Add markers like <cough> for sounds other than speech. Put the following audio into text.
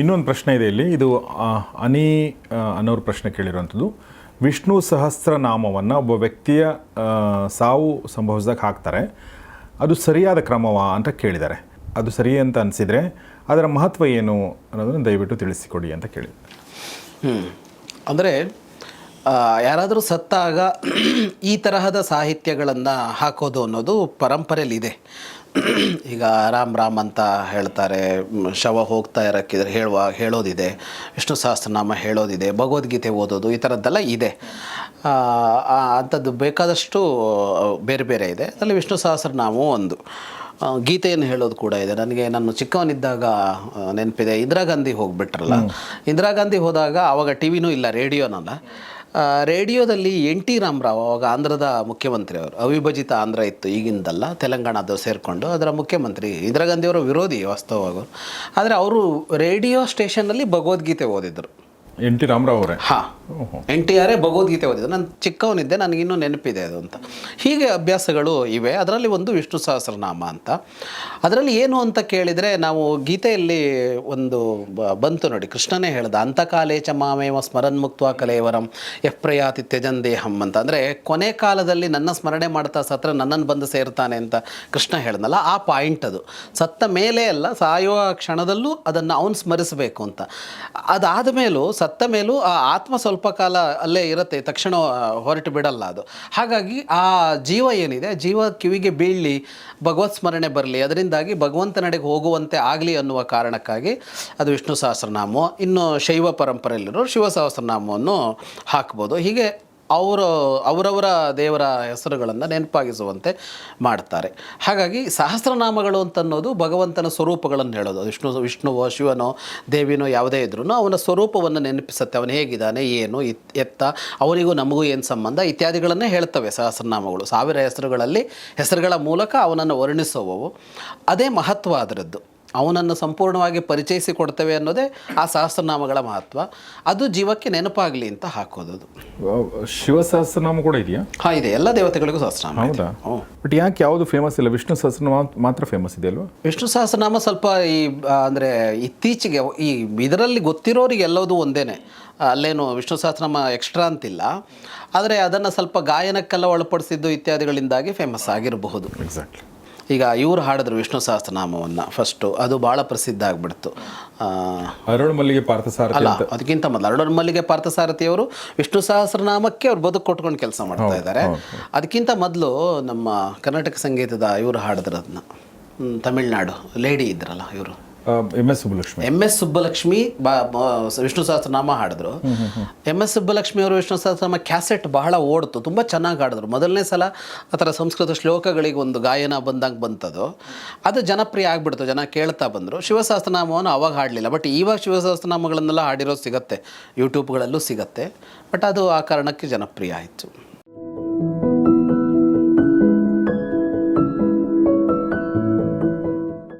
ಇನ್ನೊಂದು ಪ್ರಶ್ನೆ ಇದೆ ಇಲ್ಲಿ. ಇದು ಅನಿ ಅನ್ನೋರು ಪ್ರಶ್ನೆ ಕೇಳಿರುವಂಥದ್ದು. ವಿಷ್ಣು ಸಹಸ್ರನಾಮವನ್ನು ಒಬ್ಬ ವ್ಯಕ್ತಿಯ ಸಾವು ಸಂಭವಿಸಿದಾಗ ಹಾಕ್ತಾರೆ. ಅದು ಸರಿಯಾದ ಕ್ರಮವಾ ಅಂತ ಕೇಳಿದ್ದಾರೆ. ಅದು ಸರಿ ಅಂತ ಅನಿಸಿದರೆ ಅದರ ಮಹತ್ವ ಏನು ಅನ್ನೋದನ್ನು ದಯವಿಟ್ಟು ತಿಳಿಸಿಕೊಡಿ ಅಂತ ಕೇಳಿದ್ದಾರೆ ಹ್ಞೂ ಅಂದರೆ ಯಾರಾದರೂ ಸತ್ತಾಗ ಈ ತರಹದ ಸಾಹಿತ್ಯಗಳನ್ನು ಹಾಕೋದು ಅನ್ನೋದು ಪರಂಪರೆಯಲ್ಲಿ ಇದೆ <clears throat> ಈಗ ರಾಮ್ ರಾಮ್ ಅಂತ ಹೇಳ್ತಾರೆ ಶವ ಹೋಗ್ತಾ ಇರೋಕ್ಕಿದ್ರೆ ಹೇಳುವ ಹೇಳೋದಿದೆ ವಿಷ್ಣು ಸಹಸ್ರನಾಮ ಹೇಳೋದಿದೆ ಭಗವದ್ಗೀತೆ ಓದೋದು ಈ ಥರದ್ದೆಲ್ಲ ಇದೆ. ಅಂಥದ್ದು ಬೇಕಾದಷ್ಟು ಬೇರೆ ಬೇರೆ ಇದೆ. ಅದರಲ್ಲಿ ವಿಷ್ಣು ಸಹಸ್ರನಾಮವೂ ಒಂದು. ಗೀತೆಯನ್ನು ಹೇಳೋದು ಕೂಡ ಇದೆ. ನನಗೆ ನಾನು ಚಿಕ್ಕವನಿದ್ದಾಗ ನೆನಪಿದೆ ಇಂದಿರಾ ಗಾಂಧಿ ಹೋಗ್ಬಿಟ್ರಲ್ಲ. ಇಂದಿರಾ ಗಾಂಧಿ ಹೋದಾಗ ಆವಾಗ ಟಿ ವಿನೂ ಇಲ್ಲ ರೇಡಿಯೋನಲ್ಲ. ರೇಡಿಯೋದಲ್ಲಿ ಎನ್ ಟಿ ರಾಮರಾವ್ ಅವಾಗ ಆಂಧ್ರದ ಮುಖ್ಯಮಂತ್ರಿ ಅವರು. ಅವಿಭಜಿತ ಆಂಧ್ರ ಇತ್ತು ಈಗಿಂದಲ್ಲ. ತೆಲಂಗಾಣದ್ದು ಸೇರಿಕೊಂಡು ಅದರ ಮುಖ್ಯಮಂತ್ರಿ. ಇಂದಿರಾ ಗಾಂಧಿಯವರ ವಿರೋಧಿ ವಾಸ್ತವವಾಗಿ. ಆದರೆ ಅವರು ರೇಡಿಯೋ ಸ್ಟೇಷನ್ನಲ್ಲಿ ಭಗವದ್ಗೀತೆ ಓದಿದ್ರು. ಎನ್ ಟಿ ರಾಮರಾವ್ ಅವರೇ. ಹಾಂ. ಎನ್ ಟಿ ಆರೇ ಭಗವದ್ಗೀತೆ ಓದಿದ್ದು. ನಾನು ಚಿಕ್ಕವನಿದ್ದೆ ನನಗಿನ್ನೂ ನೆನಪಿದೆ ಅದು ಅಂತ. ಹೀಗೆ ಅಭ್ಯಾಸಗಳು ಇವೆ. ಅದರಲ್ಲಿ ಒಂದು ವಿಷ್ಣು ಸಹಸ್ರನಾಮ ಅಂತ. ಅದರಲ್ಲಿ ಏನು ಅಂತ ಕೇಳಿದರೆ ನಾವು ಗೀತೆಯಲ್ಲಿ ಒಂದು ಬಂತು ನೋಡಿ. ಕೃಷ್ಣನೇ ಹೇಳ್ದ ಅಂತಕಾಲೇ ಚ ಮಾಮೇವ ಸ್ಮರಣ್ ಮುಕ್ತ ಕಲೇವರಂ ಎಫ್ ಪ್ರಯಾತಿ ತ್ಯಜನ್ ದೇಹಂ ಅಂತ. ಅಂದರೆ ಕೊನೆ ಕಾಲದಲ್ಲಿ ನನ್ನ ಸ್ಮರಣೆ ಮಾಡ್ತಾ ಸತ್ರ ನನ್ನನ್ನು ಬಂದು ಸೇರ್ತಾನೆ ಅಂತ ಕೃಷ್ಣ ಹೇಳ್ದಲ್ಲ ಆ ಪಾಯಿಂಟ್ ಅದು. ಸತ್ತ ಮೇಲೆ ಅಲ್ಲ ಸಾಯುವ ಕ್ಷಣದಲ್ಲೂ ಅದನ್ನು ಅವನು ಸ್ಮರಿಸಬೇಕು ಅಂತ. ಅದಾದ ಮೇಲೂ ಸತ್ತ ಮೇಲೂ ಆ ಆತ್ಮ ಸ್ವಲ್ಪ ಕಾಲ ಅಲ್ಲೇ ಇರುತ್ತೆ, ತಕ್ಷಣ ಹೊರಟು ಬಿಡಲ್ಲ ಅದು. ಹಾಗಾಗಿ ಆ ಜೀವ ಏನಿದೆ, ಜೀವ ಕಿವಿಗೆ ಬೀಳಲಿ, ಭಗವತ್ ಸ್ಮರಣೆ ಬರಲಿ, ಅದರಿಂದಾಗಿ ಭಗವಂತನೆಡೆಗೆ ಹೋಗುವಂತೆ ಆಗಲಿ ಅನ್ನುವ ಕಾರಣಕ್ಕಾಗಿ ಅದು ವಿಷ್ಣು ಸಹಸ್ರನಾಮ, ಇನ್ನು ಶೈವ ಪರಂಪರೆಯಲ್ಲಿರೋ ಶಿವ ಸಹಸ್ರನಾಮವನ್ನು ಹಾಕ್ಬೋದು. ಹೀಗೆ ಅವರು, ಅವರವರ ದೇವರ ಹೆಸರುಗಳನ್ನು ನೆನಪಾಗಿಸುವಂತೆ ಮಾಡ್ತಾರೆ. ಹಾಗಾಗಿ ಸಹಸ್ರನಾಮಗಳು ಅಂತನ್ನೋದು ಭಗವಂತನ ಸ್ವರೂಪಗಳನ್ನು ಹೇಳೋದು. ವಿಷ್ಣು, ವಿಷ್ಣುವೋ, ಶಿವನೋ, ದೇವಿನೋ ಯಾವುದೇ ಇದ್ರೂ ಅವನ ಸ್ವರೂಪವನ್ನು ನೆನಪಿಸುತ್ತೆ. ಅವನು ಹೇಗಿದ್ದಾನೆ, ಏನು ಎತ್ತ, ಅವರಿಗೂ ನಮಗೂ ಏನು ಸಂಬಂಧ ಇತ್ಯಾದಿಗಳನ್ನೇ ಹೇಳ್ತವೆ ಸಹಸ್ರನಾಮಗಳು. ಸಾವಿರ ಹೆಸರುಗಳಲ್ಲಿ ಹೆಸರುಗಳ ಮೂಲಕ ಅವನನ್ನು ವರ್ಣಿಸುವವು. ಅದೇ ಮಹತ್ವ ಅದರದ್ದು ಅವನನ್ನು ಸಂಪೂರ್ಣವಾಗಿ ಪರಿಚಯಿಸಿ ಕೊಡ್ತೇವೆ ಅನ್ನೋದೇ ಆ ಸಹಸ್ರನಾಮಗಳ ಮಹತ್ವ. ಅದು ಜೀವಕ್ಕೆ ನೆನಪಾಗಲಿ ಅಂತ ಹಾಕೋದು ಶಿವ ಸಹಸ್ರನಾಮ ಕೂಡ ಇದೆಯಾ? ಹಾ ಇದೆ. ಎಲ್ಲ ದೇವತೆಗಳಿಗೂ ಸಹಸ್ರನಾಮ. ಹೌದಾ. ಬಟ್ ಯಾಕೆ ಯಾವುದು ಫೇಮಸ್ ಇಲ್ಲ? ವಿಷ್ಣು ಸಹಸ್ರನಾಮ ಮಾತ್ರ ಫೇಮಸ್ ಇದೆ ಅಲ್ವಾ? ವಿಷ್ಣು ಸಹಸ್ರನಾಮ ಸ್ವಲ್ಪ ಈ ಅಂದರೆ ಇತ್ತೀಚೆಗೆ ಈ ಇದರಲ್ಲಿ ಗೊತ್ತಿರೋರಿಗೆ ಎಲ್ಲವೂ ಒಂದೇನೆ. ಅಲ್ಲೇನು ವಿಷ್ಣು ಸಹಸ್ರನಾಮ ಎಕ್ಸ್ಟ್ರಾ ಅಂತಿಲ್ಲ. ಆದರೆ ಅದನ್ನು ಸ್ವಲ್ಪ ಗಾಯನಕ್ಕೆಲ್ಲ ಒಳಪಡಿಸಿದ್ದು ಇತ್ಯಾದಿಗಳಿಂದಾಗಿ ಫೇಮಸ್ ಆಗಿರಬಹುದು. ಎಕ್ಸಾಕ್ಟ್ಲಿ ಈಗ ಇವರು ಹಾಡಿದ್ರು ವಿಷ್ಣು ಸಹಸ್ರನಾಮವನ್ನು ಫಸ್ಟು ಅದು ಭಾಳ ಪ್ರಸಿದ್ಧ ಆಗಿಬಿಡ್ತು. ಅರುಣ್ ಮಲ್ಲಿಗೆ ಪಾರ್ಥಸಾರಥಿ ಅಲ್ಲ ಅದಕ್ಕಿಂತ ಮೊದಲು ಅರುಣ್ ಮಲ್ಲಿಗೆ ಪಾರ್ಥಸಾರಥಿಯವರು ವಿಷ್ಣು ಸಹಸ್ರನಾಮಕ್ಕೆ ಅವ್ರು ಬದುಕು ಕೊಟ್ಕೊಂಡು ಕೆಲಸ ಮಾಡ್ತಾ ಇದ್ದಾರೆ. ಅದಕ್ಕಿಂತ ಮೊದಲು ನಮ್ಮ ಕರ್ನಾಟಕ ಸಂಗೀತದ ಇವರು ಹಾಡಿದ್ರು ಅದನ್ನ ತಮಿಳ್ನಾಡು ಲೇಡಿ ಇದ್ರಲ್ಲ ಇವರು. M S Subbalakshmi M S Subbalakshmi Vishnu Sahasranama ಹಾಡಿದ್ರು. ಎಂ ಎಸ್ ಸುಬ್ಬಲಕ್ಷ್ಮಿ ಅವರು ವಿಷ್ಣು ಸಹಸ್ರನಾಮ ಕ್ಯಾಸೆಟ್ ಬಹಳ ಓಡ್ತು ತುಂಬ ಚೆನ್ನಾಗಿ ಹಾಡಿದ್ರು. ಮೊದಲನೇ ಸಲ ಆ ಥರ ಸಂಸ್ಕೃತ ಶ್ಲೋಕಗಳಿಗೆ ಒಂದು ಗಾಯನ ಬಂದಂಗೆ ಬಂತದು. ಅದು ಜನಪ್ರಿಯ ಆಗಿಬಿಡ್ತು ಜನ ಕೇಳ್ತಾ ಬಂದರು. ಶಿವಸಹಸ್ರನಾಮವನ್ನು ಅವಾಗ ಹಾಡಲಿಲ್ಲ ಬಟ್ ಇವಾಗ ಶಿವಸಹಸ್ರನಾಮಗಳನ್ನೆಲ್ಲ ಹಾಡಿರೋದು ಸಿಗತ್ತೆ ಯೂಟ್ಯೂಬ್ಗಳಲ್ಲೂ ಸಿಗತ್ತೆ ಬಟ್ ಅದು ಆ ಕಾರಣಕ್ಕೆ ಜನಪ್ರಿಯ ಆಯಿತು.